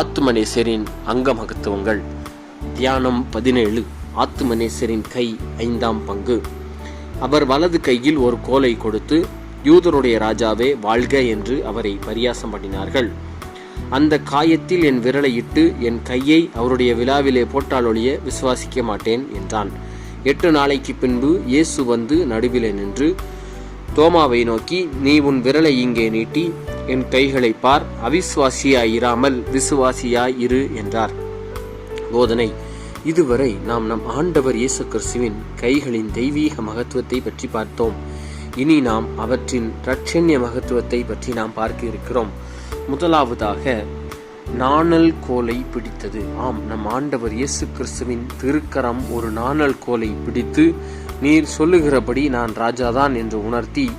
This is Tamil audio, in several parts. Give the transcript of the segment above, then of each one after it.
ஆத்மநேசரின் அங்க மகத்துவங்கள் தியானம் பதினேழு. ஆத்மநேசரின் கை ஐந்தாம் பங்கு. அவர் வலது கையில் ஒரு கோலை கொடுத்து யூதருடைய ராஜாவே வாழ்க என்று அவரை பரியாசம் பண்ணினார்கள். அந்த காயத்தில் என் விரலை இட்டு என் கையை அவருடைய விழாவிலே போட்டாலொழிய விசுவாசிக்க மாட்டேன் என்றான். எட்டு நாளைக்கு பின்பு இயேசு வந்து நடுவிலே நின்று தோமாவை நோக்கி நீ உன் விரலை இங்கே நீட்டி என் கைகளை பார் அவிசுவாசியாயிராமல் விசுவாசியாய் இரு என்றார். போதனை. இதுவரை நாம் நம் ஆண்டவர் இயேசு கிறிஸ்துவின் கைகளின் தெய்வீக மகத்துவத்தை பற்றி பார்த்தோம். இனி நாம் அவற்றின் இரட்சண்ய மகத்துவத்தை பற்றி நாம் பார்க்க இருக்கிறோம். முதலாவதாக நாணல் கோலை பிடித்தது. ஆம் நம் ஆண்டவர் இயேசு கிறிஸ்துவின் திருக்கரம் ஒரு நாணல் கோலை பிடித்து நீர் சொல்லுகிறபடி நான் ராஜாதான் என்று உணர்த்தி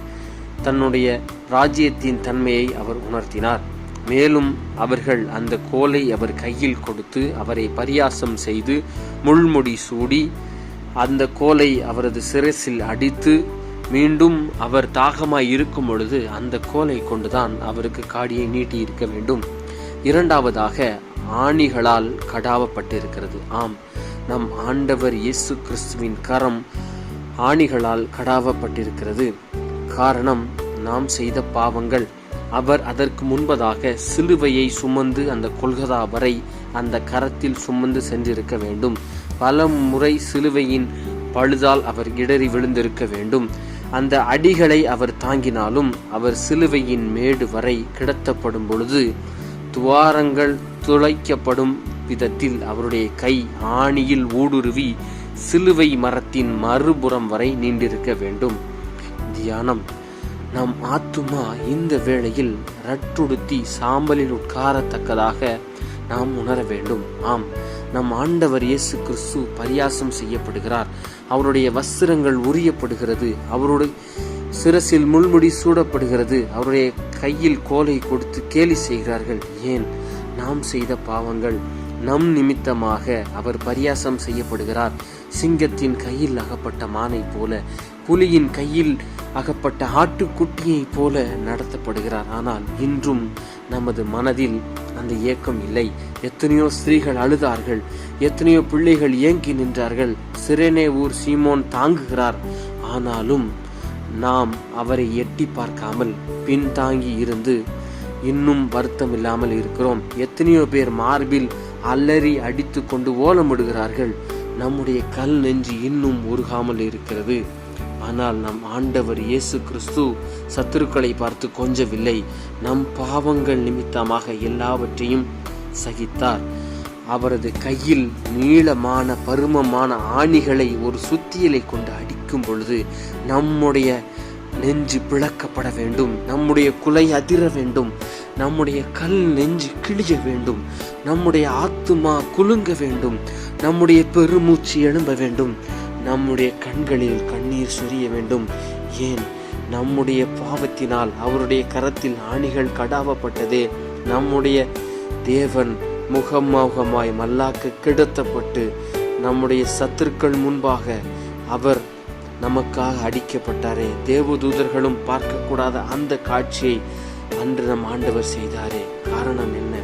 தன்னுடைய ராஜ்யத்தின் தன்மையை அவர் உணர்த்தினார். மேலும் அவர்கள் அந்த கோலை அவர் கையில் கொடுத்து அவரை பரியாசம் செய்து முள்முடி சூடி அந்த கோலை அவரது சிரசில் அடித்து மீண்டும் அவர் தாகமாய் இருக்கும் பொழுது அந்த கோலை கொண்டுதான் அவருக்கு காடியை நீட்டி இருக்க வேண்டும். இரண்டாவதாக ஆணிகளால் கடாவப்பட்டிருக்கிறது. ஆம் நம் ஆண்டவர் இயேசு கிறிஸ்துவின் கரம் ஆணிகளால் கடாவப்பட்டிருக்கிறது. காரணம் நாம் செய்த பாவங்கள். அவர் அதற்கு முன்பதாக சிலுவையை சுமந்து அந்த கொல்கதா வரை அந்த கரத்தில் சுமந்து சென்றிருக்க வேண்டும். பல முறை சிலுவையின் பழுதால் அவர் இடறி விழுந்திருக்க வேண்டும். அந்த அடிகளை அவர் தாங்கினாலும் அவர் சிலுவையின் மேடு வரை கிடத்தப்படும் பொழுது துவாரங்கள் துளைக்கப்படும் விதத்தில் அவருடைய கை ஆணியில் ஊடுருவி சிலுவை மரத்தின் மறுபுறம் வரை நீண்டிருக்க வேண்டும். தியானம். நம் ஆத்துமா இந்த வேளையில் ரட்டுடுத்தி சாம்பலில் உட்காரத்தக்கதாக நாம் உணர வேண்டும். ஆம். நம் ஆண்டவர் இயேசு கிறிஸ்து பரியாசம் செய்யப்படுகிறார். அவருடைய வஸ்திரங்கள் உரியப்படுகிறது. அவருடைய சிரசில் முள்முடி சூடப்படுகிறது. அவருடைய கையில் கோலை கொடுத்து கேலி செய்கிறார்கள். ஏன்? நாம் செய்த பாவங்கள் நம் நிமித்தமாக அவர் பரியாசம் செய்யப்படுகிறார். சிங்கத்தின் கையில் அகப்பட்ட மானை போல புலியின் கையில் அகப்பட்ட ஆட்டுக்குட்டியைப் போல நடத்தப்படுகிறார். ஆனால் இன்றும் நமது மனதில் அந்த ஏக்கம் இல்லை. எத்தனையோ ஸ்திரீகள் அழுதார்கள். எத்தனையோ பிள்ளைகள் ஏங்கி நின்றார்கள். சிறேனே ஊர் சீமோன் தாங்குகிறார். ஆனாலும் நாம் அவரை எட்டி பார்க்காமல் பின்தாங்கி இருந்து இன்னும் வருத்தம் இல்லாமல் இருக்கிறோம். எத்தனையோ பேர் மார்பில் அல்லறி அடித்து கொண்டு ஓலமிடுகிறார்கள். நம்முடைய கல் நெஞ்சு இன்னும் உருகாமல் இருக்கிறது. ஆனால் நம் ஆண்டவர் இயேசு கிறிஸ்து சத்துருக்களை பார்த்து கொஞ்சவில்லை. நம் பாவங்கள் நிமித்தமாக எல்லாவற்றையும் சகித்தார். அவரது கையில் நீளமான பருமமான ஆணிகளை ஒரு சுத்தியலை கொண்டு அடி அடிக்கும் பொழுது நம்முடைய நெஞ்சு பிளக்கப்பட வேண்டும். நம்முடைய குலை அதிர வேண்டும். நம்முடைய கல் நெஞ்சு கிழிய வேண்டும். நம்முடைய ஆத்துமா குலுங்க வேண்டும். நம்முடைய பெருமூச்சு எழும்ப வேண்டும். நம்முடைய கண்களில் கண்ணீர் சொரிய வேண்டும். ஏன்? நம்முடைய பாவத்தினால் அவருடைய கரத்தில் ஆணிகள் கடாவப்பட்டதே. நம்முடைய தேவன் முகமுகமாய் மல்லாக்க கிடத்தப்பட்டு நம்முடைய சத்துருக்கள் முன்பாக அவர் நமக்காக அடிக்கப்பட்டாரே. தேவதூதர்களும் பார்க்கக்கூடாத அந்த காட்சியை அன்று நம் ஆண்டவர் செய்தாரே. காரணம் என்ன?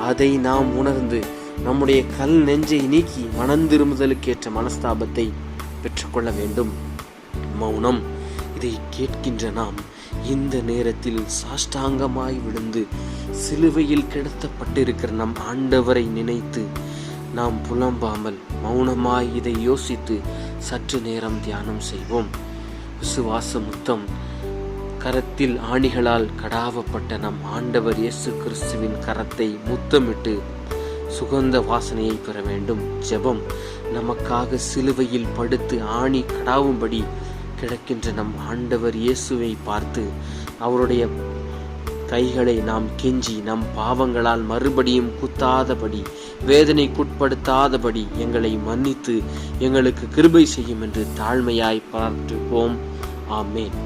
அதை நாம் உணர்ந்து நம்முடைய கல் நெஞ்சை நீக்கி மனந்திருமுதலுக்கேற்ற மனஸ்தாபத்தை பெற்றுக்கொள்ள வேண்டும். மௌனம். இதை கேட்கின்ற நாம் இந்த நேரத்தில் சாஷ்டாங்கமாய் விழுந்து சிலுவையில் கிடத்தப்பட்டிருக்கிற நம் ஆண்டவரை நினைத்து நாம் புலம்பாமல் மௌனமாய் இதை யோசித்து சற்று நேரம் தியானம் செய்வோம். விசுவாச முத்தம் கரத்தில் ஆணிகளால் கடாவப்பட்ட நம் ஆண்டவர் இயேசு கிறிஸ்துவின் கரத்தை முத்தமிட்டு சுகந்த வாசனையை பெற வேண்டும். ஜெபம். நமக்காக சிலுவையில் படுத்து ஆணி கடாவும்படி கிடக்கின்ற நம் ஆண்டவர் இயேசுவை பார்த்து அவருடைய கைகளை நாம் கெஞ்சி நம் பாவங்களால் மறுபடியும் குத்தாதபடி வேதனைக்குட்படுத்தாதபடி எங்களை மன்னித்து எங்களுக்கு கிருபை செய்யும் என்று தாழ்மையாய் பார்த்துப்போம் ஆமேன்.